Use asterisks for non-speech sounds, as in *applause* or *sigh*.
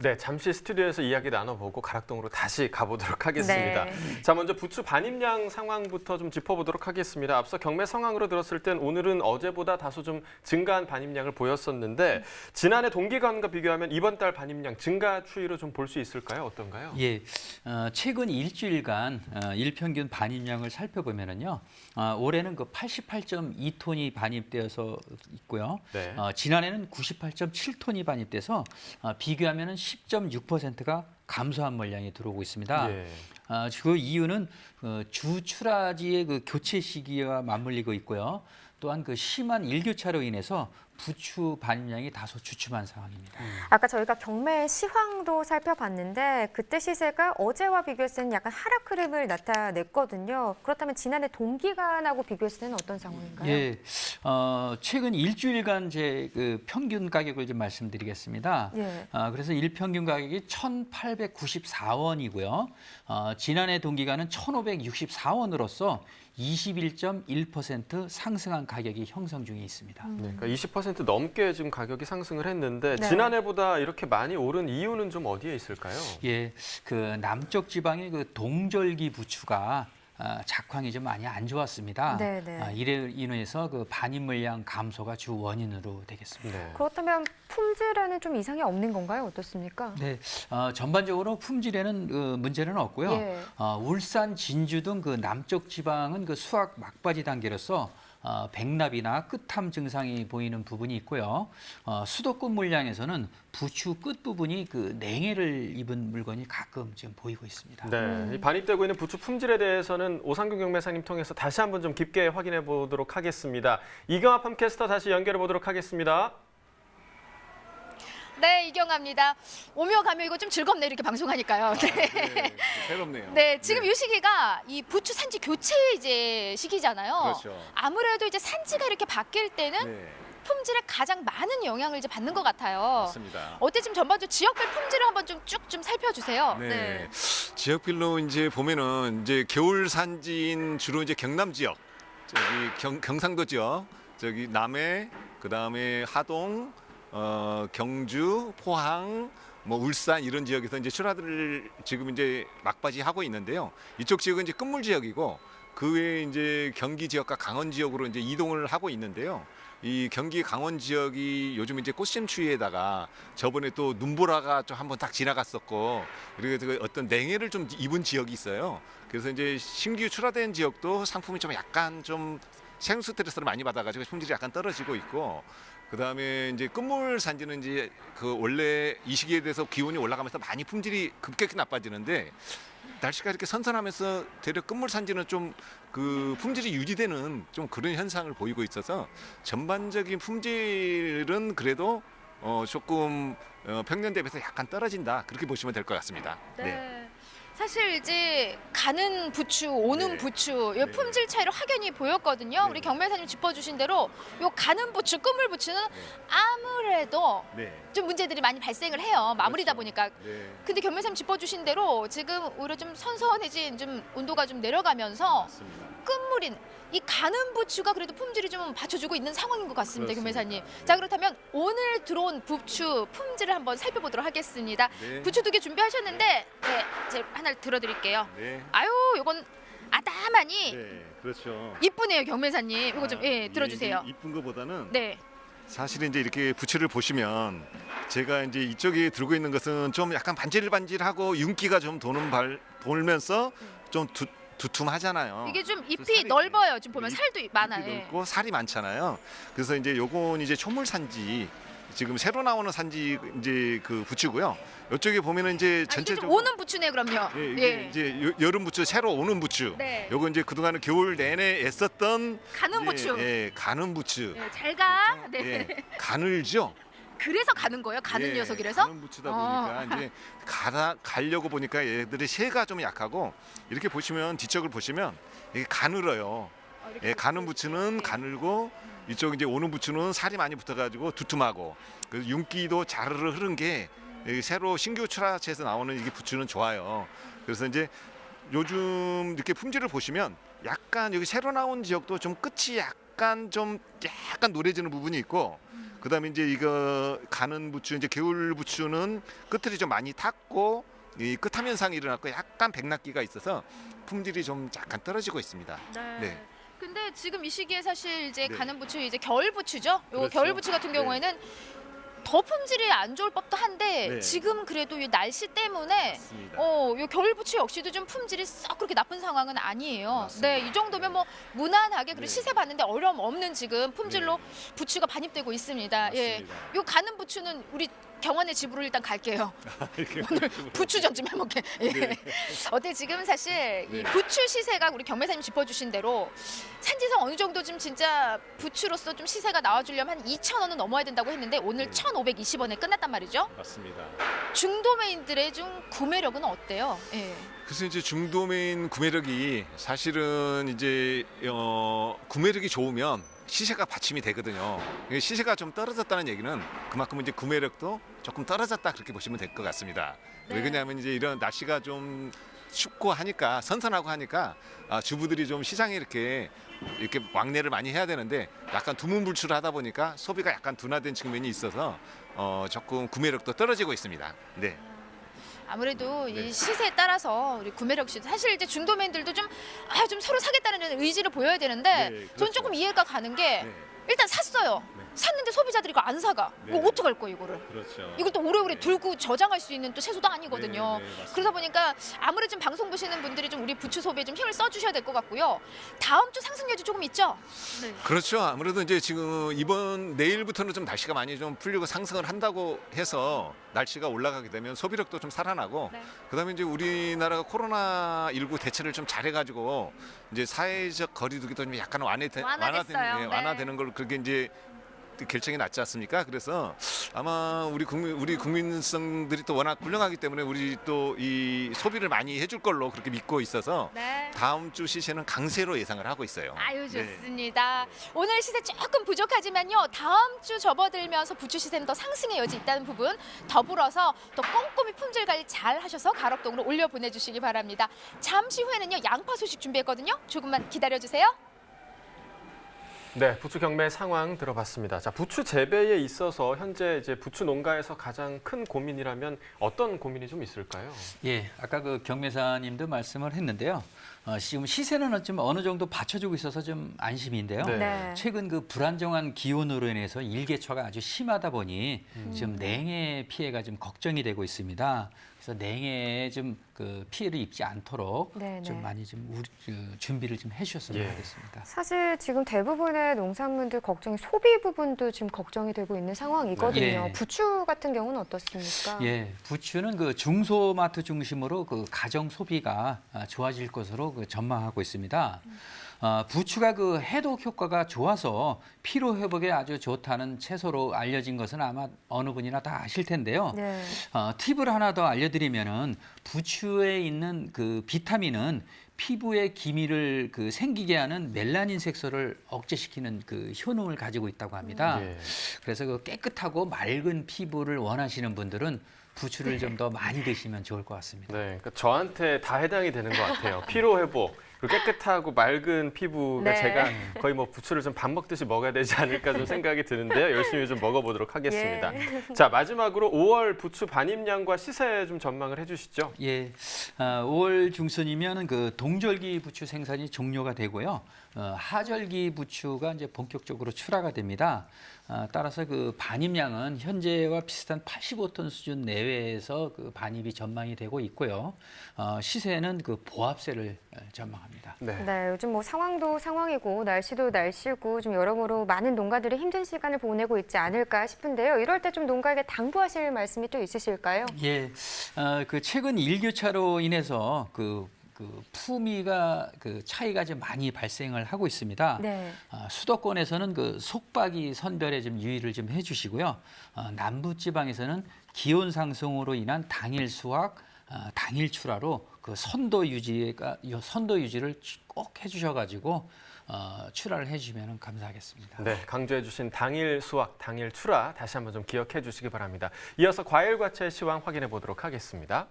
네, 잠시 스튜디오에서 이야기 나눠보고 가락동으로 다시 가보도록 하겠습니다. 네. 자, 먼저 부추 반입량 상황부터 좀 짚어보도록 하겠습니다. 앞서 경매 상황으로 들었을 땐 오늘은 어제보다 다소 좀 증가한 반입량을 보였었는데 지난해 동기간과 비교하면 이번 달 반입량 증가 추이로 좀 볼 수 있을까요? 어떤가요? 예, 어, 최근 일주일간 어, 일평균 반입량을 살펴보면은요, 어, 올해는 그 88.2톤이 반입되어서 있고요. 네. 어, 지난해는 98.7톤이 반입돼서 어, 비교하면은 10.6%가 감소한 물량이 들어오고 있습니다. 예. 아, 그 이유는 어, 주 출하지의 그 교체 시기와 맞물리고 있고요. 또한 그 심한 일교차로 인해서 부추 반입량이 다소 주춤한 상황입니다. 아까 저희가 경매 시황도 살펴봤는데 그때 시세가 어제와 비교했을 때는 약간 하락 흐름을 나타냈거든요. 그렇다면 지난해 동기간하고 비교했을 때는 어떤 상황인가요? 예, 어, 최근 일주일간 제 그 평균 가격을 좀 말씀드리겠습니다. 예. 아, 그래서 일평균 가격이 1,894원이고요. 어, 지난해 동기간은 1,564원으로서 21.1% 상승한 가격이 형성 중에 있습니다. 네, 그러니까 20% 넘게 지금 가격이 상승을 했는데 네. 지난해보다 이렇게 많이 오른 이유는 좀 어디에 있을까요? 예, 그 남쪽 지방의 그 동절기 부추가 아, 작황이 좀 많이 안 좋았습니다. 네, 네. 아, 이래 인해서 그 반입 물량 감소가 주 원인으로 되겠습니다. 네. 그렇다면 품질에는 좀 이상이 없는 건가요? 어떻습니까? 네, 어, 전반적으로 품질에는 그 문제는 없고요. 예. 어, 울산, 진주 등 그 남쪽 지방은 그 수확 막바지 단계로서 어, 백납이나 끝함 증상이 보이는 부분이 있고요. 어, 수도권 물량에서는 부추 끝 부분이 그 냉해를 입은 물건이 가끔 지금 보이고 있습니다. 네, 이 반입되고 있는 부추 품질에 대해서는 오상균 경매사님 통해서 다시 한번 좀 깊게 확인해 보도록 하겠습니다. 이경아 팜캐스터 다시 연결해 보도록 하겠습니다. 네, 이경아입니다. 오며 가며 이거 좀 즐겁네 이렇게 방송하니까요. *laughs* 네. 네, 새롭네요. 네, 지금 이 시기가 이 부추 산지 교체 이제 시기잖아요. 그렇죠. 아무래도 이제 산지가 이렇게 바뀔 때는 네, 품질에 가장 많은 영향을 이제 받는 것 같아요. 맞습니다. 어때 지금 전반적으로 지역별 품질을 한번 좀 쭉 좀 살펴주세요. 네. 지역별로 이제 보면은 이제 겨울 산지인 주로 이제 경남 지역, 저기 경, 경상도 지역, 저기 남해, 그 다음에 하동, 어, 경주, 포항, 뭐 울산 이런 지역에서 이제 출하들을 지금 이제 막바지 하고 있는데요. 이쪽 지역은 이제 끝물 지역이고 그 외에 이제 경기 지역과 강원 지역으로 이제 이동을 하고 있는데요. 이 경기 강원 지역이 요즘 이제 꽃샘 추위에다가 저번에 또 눈보라가 좀 한번 딱 지나갔었고 그리고 그 어떤 냉해를 좀 입은 지역이 있어요. 그래서 이제 신규 출하된 지역도 상품이 좀 약간 좀 생수 스트레스를 많이 받아가지고 품질이 약간 떨어지고 있고 그 다음에 이제 끝물 산지는 이제 그 원래 이 시기에 대해서 기온이 올라가면서 많이 품질이 급격히 나빠지는데 날씨가 이렇게 선선하면서 대략 끝물 산지는 좀 그 품질이 유지되는 좀 그런 현상을 보이고 있어서 전반적인 품질은 그래도 어 조금 어 평년 대비해서 약간 떨어진다 그렇게 보시면 될 것 같습니다. 네. 사실 이제 가는 부추, 오는 네. 부추, 이 네. 품질 차이로 확연히 보였거든요. 네. 우리 경매사님 짚어주신 대로 요 가는 부추, 끝물 부추는 아무래도 네. 좀 문제들이 많이 발생을 해요. 마무리다 그렇죠. 보니까. 네. 근데 경매사님 짚어주신 대로 지금 오히려 좀 선선해진 좀 온도가 좀 내려가면서 맞습니다. 끝물인 이 가는 부추가 그래도 품질이 좀 받쳐주고 있는 상황인 것 같습니다. 경매사님. 네. 자 그렇다면 오늘 들어온 부추 품질을 한번 살펴보도록 하겠습니다. 네. 부추 두 개 준비하셨는데 네, 제가 하나를 들어드릴게요. 네. 아유, 요건 아담하니 네. 그렇죠. 이쁘네요, 경매사님. 이거 좀 예, 이게 들어주세요. 이쁜 것보다는 네, 사실 이제 이렇게 부츠를 보시면 제가 이제 이쪽에 들고 있는 것은 좀 약간 반질반질하고 윤기가 좀 도는 발 돌면서 좀 두, 두툼하잖아요. 이게 좀 잎이 살이- 넓어요. 지금 보면 잎- 살도 많아요. 예. 넓고 살이 많잖아요. 그래서 이제 요건 이제 초물 산지 지금 새로 나오는 산지 이제 그 부츠고요. 이쪽에 보면은 이제 아, 이게 전체적으로 좀 오는 부추네 그럼요. 예, 이게 예. 이제 요- 여름 부츠 새로 오는 부츠. 네. 요거 이제 그동안은 겨울 내내 애썼던 가는 이제, 부추. 예, 가는 부츠. 예, 잘 가. 네. 예, 가늘죠. 그래서 가는 거예요. 가는 예, 녀석이라서. 가는 부츠다 보니까 어. 이제 가다 가려고 보니까 얘들이 쇠가 좀 약하고 이렇게 보시면 뒤쪽을 보시면 이게 가늘어요. 어, 이렇게 예, 가는 부츠는 예. 가늘고 이쪽 이제 오는 부츠는 살이 많이 붙어가지고 두툼하고 그 윤기도 자르르 흐른 게이 새로 신규 출하체에서 나오는 이게 부츠는 좋아요. 그래서 이제 요즘 이렇게 품질을 보시면 약간 여기 새로 나온 지역도 좀 끝이 약간 좀 약간 노래지는 부분이 있고 그다음에 이제 이거 가는 부추 이제 겨울 부추는 끝들이 좀 많이 탔고 이 끝함 현상이 일어났고 약간 백낙기가 있어서 품질이 좀 약간 떨어지고 있습니다. 네. 근데 지금 이 시기에 사실 이제 네. 가는 부추 이제 겨울 부추죠. 요 그렇죠. 겨울 부추 같은 네. 경우에는 더 품질이 안 좋을 법도 한데 네. 지금 그래도 이 날씨 때문에 맞습니다. 어, 요 겨울 부추 역시도 좀 품질이 싹 그렇게 나쁜 상황은 아니에요. 맞습니다. 네, 이 정도면 뭐 무난하게 그리고 네. 시세 봤는데 어려움 없는 지금 품질로 부추가 반입되고 있습니다. 예. 맞습니다. 요 가는 부추는 우리 경원의 집으로 일단 갈게요. 오늘 부추전 좀 해먹게. 예. 네. 어때 지금 사실 이 네. 부추 시세가 우리 경매사님 짚어주신 대로 산지상 어느 정도 좀 진짜 부추로서 좀 시세가 나와주려면 한 2천 원은 넘어야 된다고 했는데 오늘 네. 1,520원에 끝났단 말이죠. 맞습니다. 중도매인들의 좀 구매력은 어때요? 예. 그래서 이제 중도매인 구매력이 사실은 이제 어, 구매력이 좋으면 시세가 받침이 되거든요. 시세가 좀 떨어졌다는 얘기는 그만큼 이제 구매력도 조금 떨어졌다 그렇게 보시면 될 것 같습니다. 왜 네. 그러냐면 이제 이런 날씨가 좀 춥고 하니까 선선하고 하니까 아, 주부들이 좀 시장에 이렇게 이렇게 왕래를 많이 해야 되는데 약간 두문불출을 하다 보니까 소비가 약간 둔화된 측면이 있어서 어, 조금 구매력도 떨어지고 있습니다. 네. 아무래도 네. 이 시세에 따라서 우리 구매 력 시 사실 이제 중도매인들도 좀, 아, 좀 서로 사겠다는 의지를 보여야 되는데 네, 저는 그렇죠. 조금 이해가 가는 게 네. 일단 샀어요. 네. 샀는데 소비자들이 이거 안 사가. 이거 네. 어떡할 거야 이거를. 그렇죠. 이걸 또 오래오래 네. 들고 저장할 수 있는 또 채소도 아니거든요. 네, 네. 그러다 보니까 아무래도 좀 방송 보시는 분들이 좀 우리 부추 소비에 좀 힘을 써 주셔야 될 것 같고요. 다음 주 상승 여지 조금 있죠? 네. 그렇죠. 아무래도 이제 지금 이번 내일부터는 좀 날씨가 많이 좀 풀리고 상승을 한다고 해서 날씨가 올라가게 되면 소비력도 좀 살아나고 네. 그다음에 이제 우리나라가 코로나 19 대처를 좀 잘해 가지고 이제 사회적 거리두기도 좀 약간 완화 완화됐어요. 완화되는, 예, 네. 완화되는 걸로 그게 이제 결정이 났지 않습니까? 그래서 아마 우리 국민 우리 국민성들이 또 워낙 훌륭하기 때문에 우리 또 이 소비를 많이 해줄 걸로 그렇게 믿고 있어서 네. 다음 주 시세는 강세로 예상을 하고 있어요. 아유 네. 좋습니다. 오늘 시세 조금 부족하지만요. 다음 주 접어들면서 부추 시세는 더 상승의 여지 있다는 부분 더불어서 또 꼼꼼히 품질 관리 잘 하셔서 가락동으로 올려 보내주시기 바랍니다. 잠시 후에는요 양파 소식 준비했거든요. 조금만 기다려 주세요. 네, 부추 경매 상황 들어봤습니다. 자, 부추 재배에 있어서 현재 이제 부추 농가에서 가장 큰 고민이라면 어떤 고민이 좀 있을까요? 예, 아까 그 경매사님도 말씀을 했는데요. 어, 지금 시세는 좀 어느 정도 받쳐주고 있어서 좀 안심인데요. 네. 네. 최근 그 불안정한 기온으로 인해서 일개초가 아주 심하다 보니 음. 지금 냉해 피해가 좀 걱정이 되고 있습니다. 그래서 냉해에 좀 그 피해를 입지 않도록 네, 좀 네. 많이 좀 우리, 그 준비를 좀 해주셨으면 예. 하겠습니다. 사실 지금 대부분의 농산물들 걱정이 소비 부분도 지금 걱정이 되고 있는 상황이거든요. 예. 부추 같은 경우는 어떻습니까? 예, 부추는 그 중소마트 중심으로 그 가정 소비가 아, 좋아질 것으로 그 전망하고 있습니다. 아, 부추가 그 해독 효과가 좋아서 피로 회복에 아주 좋다는 채소로 알려진 것은 아마 어느 분이나 다 아실 텐데요. 네. 어, 팁을 하나 더 알려드리면은 부추에 있는 그 비타민은 피부의 기미를 그 생기게 하는 멜라닌 색소를 억제시키는 그 효능을 가지고 있다고 합니다. 예. 그래서 그 깨끗하고 맑은 피부를 원하시는 분들은 부추를 좀 더 많이 드시면 좋을 것 같습니다. 네, 그러니까 저한테 다 해당이 되는 것 같아요. 피로 회복. 그리고 깨끗하고 맑은 피부가 네. 제가 거의 뭐 부추를 좀 밥 먹듯이 먹어야 되지 않을까 좀 생각이 드는데요. 열심히 좀 먹어보도록 하겠습니다. *laughs* 자 마지막으로 5월 부추 반입량과 시세 좀 전망을 해주시죠. 예, 아, 5월 중순이면 그 동절기 부추 생산이 종료가 되고요. 어, 하절기 부추가 이제 본격적으로 출하가 됩니다. 아, 따라서 그 반입량은 현재와 비슷한 85톤 수준 내외에서 그 반입이 전망이 되고 있고요. 어, 시세는 그 보합세를 어, 전망합니다. 네. 네, 요즘 뭐 상황도 상황이고 날씨도 날씨고 좀 여러모로 많은 농가들이 힘든 시간을 보내고 있지 않을까 싶은데요. 이럴 때 좀 농가에게 당부하실 말씀이 또 있으실까요? 예, 어, 그 최근 일교차로 인해서 그, 그 품위가 그 차이가 좀 많이 발생을 하고 있습니다. 네. 아, 수도권에서는 그 속박이 선별에 좀 유의를 좀 해주시고요. 어, 남부 지방에서는 기온 상승으로 인한 당일 수확, 어, 당일 출하로 그 선도 유지가 요 선도 유지를 꼭 해주셔가지고 어, 출하를 해주시면 감사하겠습니다. 네, 강조해주신 당일 수확, 당일 출하 다시 한번 좀 기억해 주시기 바랍니다. 이어서 과일 과채 시황 확인해 보도록 하겠습니다.